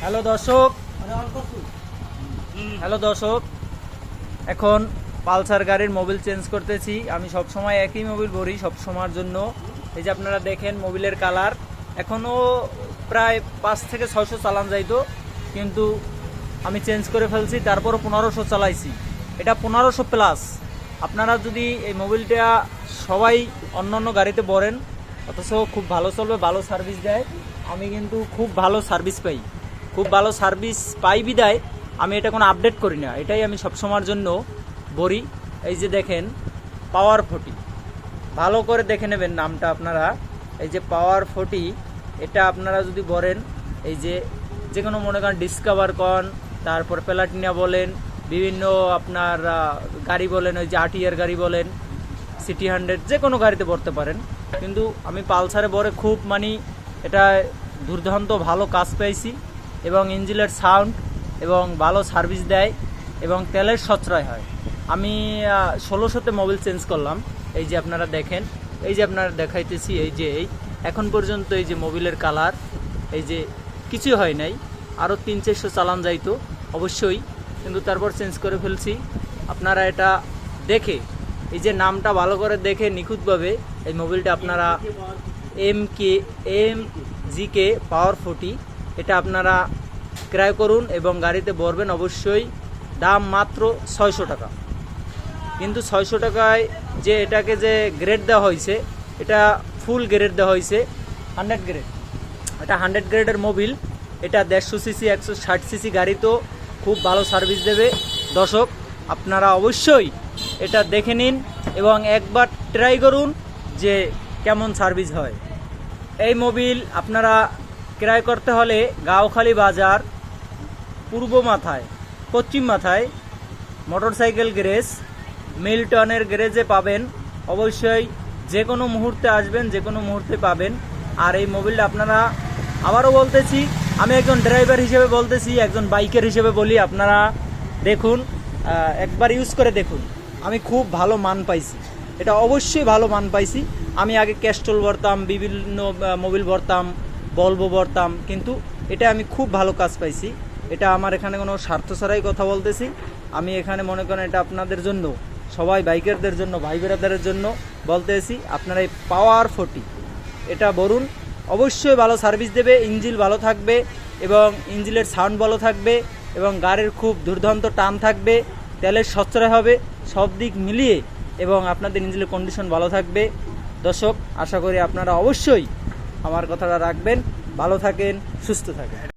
Hello দর্শক। Hello দর্শক। এখন পালসার গাড়ির মোবিল চেঞ্জ করতেছি। আমি সব সময় একই মোবিল ভরি সব সময়ের জন্য। এই যে আপনারা দেখেন মোবিলের কালার এখনও প্রায় পাঁচ থেকে ছয়শো চালান যাইতো কিন্তু আমি চেঞ্জ করে ফেলছি, তারপরও পনেরোশো চালাইছি। এটা পনেরোশো প্লাস আপনারা যদি এই মোবিলটা সবাই অন্য অন্য গাড়িতে বলেন অথচ খুব ভালো চলবে, ভালো সার্ভিস দেয়। আমি কিন্তু খুব ভালো সার্ভিস পাই। খুব ভালো সার্ভিস পাই বিদায় আমি এটা কোনো আপডেট করি না। এটাই আমি সবসময়ের জন্য বলি। এই যে দেখেন পাওয়ার ফোর্টি ভালো করে দেখে নেবেন নামটা আপনারা। এই যে পাওয়ার ফোর্টি এটা আপনারা যদি বলেন, এই যে যে কোনো মনে করেন ডিসকভার কন তারপর প্লাটিনা বলেন, বিভিন্ন আপনার গাড়ি বলেন, ওই যে আটিয়ার গাড়ি বলেন সিটি হান্ড্রেড যে কোনো গাড়িতে পড়তে পারেন। কিন্তু আমি পালসারে বরে খুব মানে এটা দুর্দান্ত ভালো কাজ পেয়েছি এবং ইঞ্জিনের সাউন্ড এবং ভালো সার্ভিস দেয় এবং তেলের সাশ্রয় হয়। আমি ষোলোশোতে মোবিল চেঞ্জ করলাম, এই যে আপনারা দেখেন, এই যে আপনারা দেখাইতেছি, এই যে এই, এখন পর্যন্ত এই যে মোবিলের কালার, এই যে কিছু হয় নাই, আরও তিন চারশো চালান যাইতো, অবশ্যই, কিন্তু তারপর চেঞ্জ করে ফেলছি। আপনারা এটা দেখে এই যে নামটা ভালো করে দেখে নিখুঁতভাবে এই মোবিলটা আপনারা M K M G K power forty এটা আপনারা ক্রয় করুন এবং গাড়িতে ভরবেন অবশ্যই। দাম মাত্র ছয়শো টাকা। কিন্তু ছয়শো টাকায় যে এটাকে যে গ্রেড দেওয়া হয়েছে, এটা ফুল গ্রেড দেওয়া হয়েছে হান্ড্রেড গ্রেড এটা হান্ড্রেড গ্রেডের মোবিল, এটা দেড়শো সিসি একশো ষাট সিসি গাড়ি তো খুব ভালো সার্ভিস দেবে। দর্শক, আপনারা অবশ্যই এটা দেখে নিন এবং একবার ট্রাই করুন যে কেমন সার্ভিস হয়। এই মোবিল আপনারা ক্রয় করতে হলে গাওখালি বাজার, পূর্ব মাথায়, পশ্চিম মাথায় মোটরসাইকেল গ্যারেজ মিল্টনের গ্যারেজে পাবেন। অবশ্যই যে কোনো মুহূর্তে আসবেন, যে কোনো মুহূর্তে পাবেন। আর এই মোবিলটা আপনারা আবারও বলতেছি, আমি একজন ড্রাইভার হিসেবে বলতেছি, একজন বাইকের হিসেবে বলি, আপনারা দেখুন একবার ইউজ করে দেখুন। আমি খুব ভালো মান পাইছি। এটা অবশ্যই ভালো মান পাইছি। আমি আগে ক্যাস্টল ভরতাম, বিভিন্ন মোবিল ভরতাম বলব ভরতাম, কিন্তু এটা আমি খুব ভালো কাজ পাইছি। এটা আমার এখানে কোনো স্বার্থ ছাড়াই কথা বলতেছি। আমি এখানে মনে করেন এটা আপনাদের জন্য, সবাই বাইকারদের জন্য, ভাই বেরাদারের জন্য বলতেছি, আপনারা এই পাওয়ার ফোর্টি এটা বলুন। অবশ্যই ভালো সার্ভিস দেবে, ইঞ্জিল ভালো থাকবে এবং ইঞ্জিলের সাউন্ড ভালো থাকবে এবং গাড়ির খুব দুর্দান্ত টান থাকবে। তেলের সচ্চরা হবে, সব দিক মিলিয়ে এবং আপনাদের ইঞ্জিনের কন্ডিশন ভালো থাকবে। দর্শক, আশা করি আপনারা অবশ্যই আমার কথাটা রাখবেন। ভালো থাকেন, সুস্থ থাকেন।